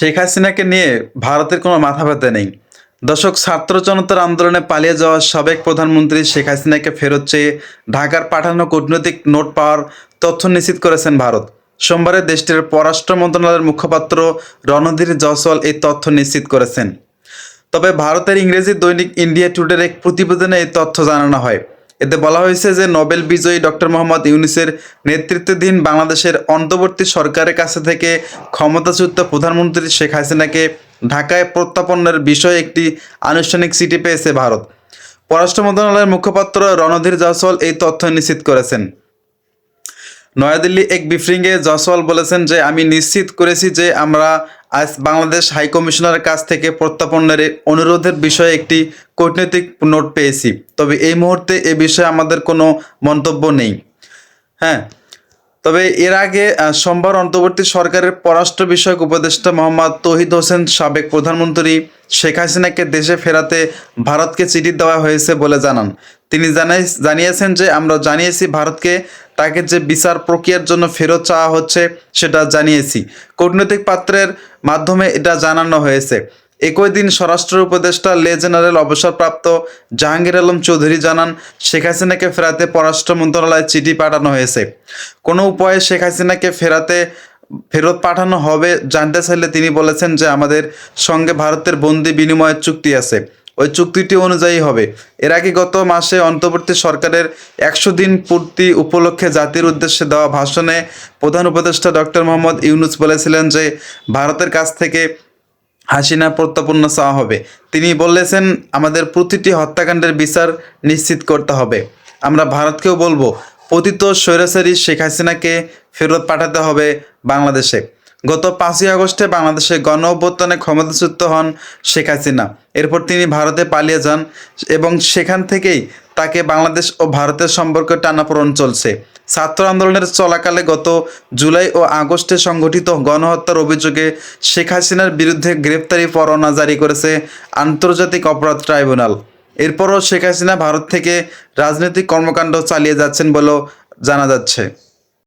শেখ হাসিনাকে নিয়ে ভারতের কোনো মাথা ব্যথা নেই। দর্শক, ছাত্র জনতার আন্দোলনে পালিয়ে যাওয়া সাবেক প্রধানমন্ত্রী শেখ হাসিনাকে ফেরত চেয়ে ঢাকার পাঠানো কূটনৈতিক নোট পাওয়ার তথ্য নিশ্চিত করেছেন ভারত। সোমবারে দেশটির পররাষ্ট্র মন্ত্রণালয়ের মুখপাত্র রণধীর জয়সওয়াল এই তথ্য নিশ্চিত করেছেন। তবে ভারতের ইংরেজি দৈনিক ইন্ডিয়া টুডের এক প্রতিবেদনে এই তথ্য জানানো হয়। এতে বলা হয়েছে যে নোবেল বিজয়ী ডক্টর মোহাম্মদ ইউনিসের নেতৃত্বাধীন বাংলাদেশের অন্তর্বর্তী সরকারের কাছে থেকে ক্ষমতাচ্যুত প্রধানমন্ত্রী শেখ হাসিনাকে ঢাকায় প্রত্যাপনের বিষয়ে একটি আনুষ্ঠানিক চিঠি পেয়েছে ভারত। পররাষ্ট্র মন্ত্রণালয়ের মুখপাত্র রণধীর জয়সওয়াল এই তথ্য নিশ্চিত করেছেন। নয়াদিল্লি এক ব্রিফিংয়ে জসওয়াল বলেছেন যে, আমি নিশ্চিত করেছি যে আমরা আজ বাংলাদেশ হাই কমিশনারের কাছ থেকে প্রত্যাপনের অনুরোধের বিষয়ে একটি কূটনৈতিক নোট পেয়েছি। তবে এই মুহূর্তে এ বিষয়ে আমাদের কোনো মন্তব্য নেই। হ্যাঁ তবে এর আগে সোমবার অন্তর্বর্তী সরকারের পররাষ্ট্র বিষয়ক উপদেষ্টা মোহাম্মদ তহিদ হোসেন, সাবেক প্রধানমন্ত্রী শেখ হাসিনাকে দেশে ফেরাতে ভারতকে চিঠি দেওয়া হয়েছে বলে জানান। তিনি জানাই জানিয়েছেন যে, আমরা জানিয়েছি ভারতকে তাকে যে বিচার প্রক্রিয়ার জন্য ফেরত চাওয়া হচ্ছে, সেটা জানিয়েছি। কূটনৈতিক পাত্রের মাধ্যমে এটা জানানো হয়েছে। একই দিন স্বরাষ্ট্র উপদেষ্টা লে জেনারেল অবসরপ্রাপ্ত জাহাঙ্গীর আলম চৌধুরী জানান, শেখ হাসিনাকে ফেরাতে পররাষ্ট্র মন্ত্রণালয়ে চিঠি পাঠানো হয়েছে। কোনো উপায়ে শেখ হাসিনাকে ফেরাতে, ফেরত পাঠানো হবে জানতে চাইলে তিনি বলেছেন যে, আমাদের সঙ্গে ভারতের বন্দি বিনিময়ের চুক্তি আছে। ওই চুক্তিটি অনুযায়ী হবে। এর আগে গত মাসে অন্তর্বর্তী সরকারের একশো দিন পূর্তি উপলক্ষে জাতির উদ্দেশ্যে দেওয়া ভাষণে প্রধান উপদেষ্টা ডক্টর মোহাম্মদ ইউনুস বলেছিলেন যে, ভারতের কাছ থেকে হাসিনা প্রত্যাপন্ন চাওয়া হবে। তিনি বলেছেন, আমাদের প্রতিটি হত্যাকাণ্ডের বিচার নিশ্চিত করতে হবে। আমরা ভারতকেও বলব, পতিত স্বৈরাচারী শেখ হাসিনাকে ফেরত পাঠাতে হবে বাংলাদেশে। গত পাঁচই আগস্টে বাংলাদেশে গণ অভ্যুত্থানে ক্ষমতাচ্যুত হন শেখ হাসিনা। এরপর তিনি ভারতে পালিয়ে যান এবং সেখান থেকেই তাকে বাংলাদেশ ও ভারতের সম্পর্কে টানাপোড়ন চলছে। ছাত্র আন্দোলনের চলাকালে গত জুলাই ও আগস্টে সংঘটিত গণহত্যার অভিযোগে শেখ হাসিনার বিরুদ্ধে গ্রেপ্তারি পরোয়ানা জারি করেছে আন্তর্জাতিক অপরাধ ট্রাইব্যুনাল। এরপরও শেখ হাসিনা ভারত থেকে রাজনৈতিক কর্মকাণ্ড চালিয়ে যাচ্ছেন বলেও জানা যাচ্ছে।